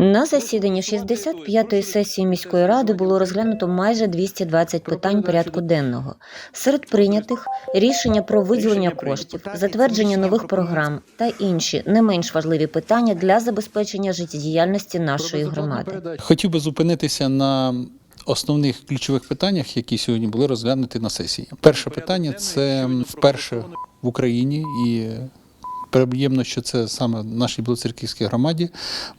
На засіданні 65-ї сесії міської ради було розглянуто майже 220 питань порядку денного. Серед прийнятих рішення про виділення коштів, затвердження нових програм та інші не менш важливі питання для забезпечення життєдіяльності нашої громади. Хотів би зупинитися на основних ключових питаннях, які сьогодні були розглянуті на сесії. Перше питання це вперше в Україні і. Приємно, що це саме в нашій Білоцерківській громаді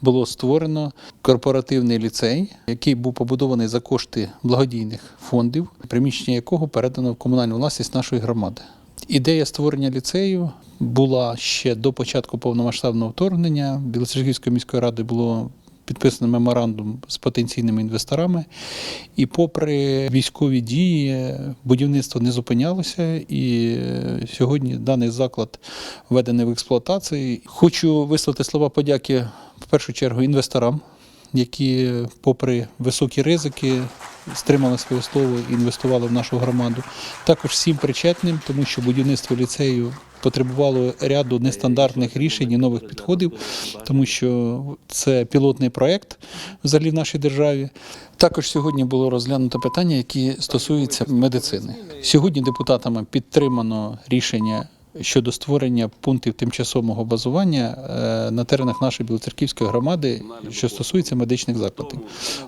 було створено корпоративний ліцей, який був побудований за кошти благодійних фондів, приміщення якого передано в комунальну власність нашої громади. Ідея створення ліцею була ще до початку повномасштабного вторгнення. Білоцерківською міською радою було підписано меморандум з потенційними інвесторами. І попри військові дії, будівництво не зупинялося. І е, сьогодні даний заклад введений в експлуатацію. Хочу висловити слова подяки в першу чергу інвесторам, які, попри високі ризики, стримали своє слово і інвестували в нашу громаду. Також всім причетним, тому що будівництво ліцею потребувало ряду нестандартних рішень і нових підходів, тому що це пілотний проєкт взагалі в нашій державі. Також сьогодні було розглянуто питання, які стосуються медицини. Сьогодні депутатами підтримано рішення. Щодо створення пунктів тимчасового базування е, на теренах нашої білоцерківської громади, що стосується медичних закладів,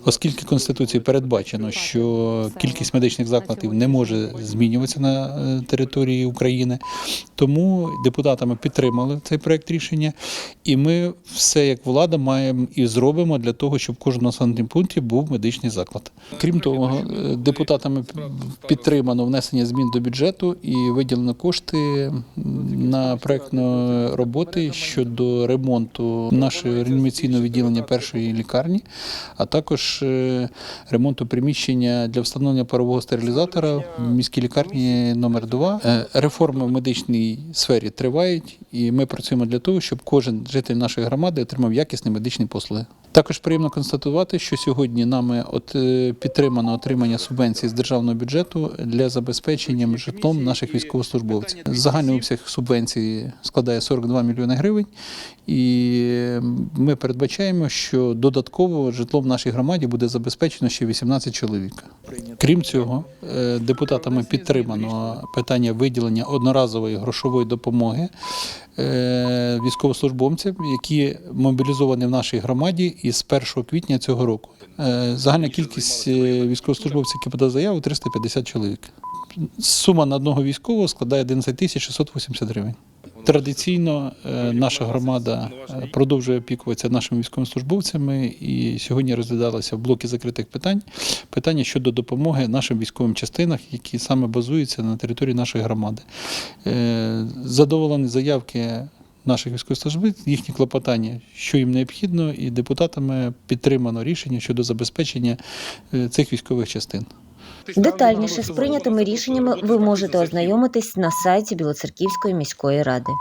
оскільки Конституцією передбачено, що кількість медичних закладів не може змінюватися на е, території України, тому депутатами підтримали цей проект рішення, і ми все як влада маємо і зробимо для того, щоб в кожному населеному пункті був медичний заклад. Крім того, е, депутатами підтримано внесення змін до бюджету і виділено кошти на проектні роботи щодо ремонту нашого реанімаційного відділення першої лікарні, а також е, ремонту приміщення для встановлення парового стерилізатора в міській лікарні номер 2 Е, Реформи в медичній сфері тривають, і ми працюємо для того, щоб кожен житель нашої громади отримав якісні медичні послуги. Також приємно констатувати, що сьогодні нами от е, підтримано отримання субвенцій з державного бюджету для забезпечення житлом наших військовослужбовців. Загальний обсяг субвенції складає 42 мільйони гривень, і ми передбачаємо, що додатково житло в нашій громаді буде забезпечено ще 18 чоловік. Крім цього, е, депутатами підтримано питання виділення одноразової грошової допомоги е, військовослужбовцям, які мобілізовані в нашій громаді із 1 квітня цього року. Е, Загальна кількість військовослужбовців, які подали заяву, 350 чоловік. Сума на одного військового складає 11 тисяч 680 гривень. Традиційно е, наша громада е, продовжує опікуватися нашими військовослужбовцями, і сьогодні розглядалося в блокі закритих питань питання щодо допомоги нашим військовим частинам, які саме базуються на території нашої громади. Е, Задоволені заявки наших військовослужбовців, їхні клопотання, що їм необхідно, і депутатами підтримано рішення щодо забезпечення цих військових частин. Детальніше з прийнятими рішеннями ви можете ознайомитись на сайті Білоцерківської міської ради.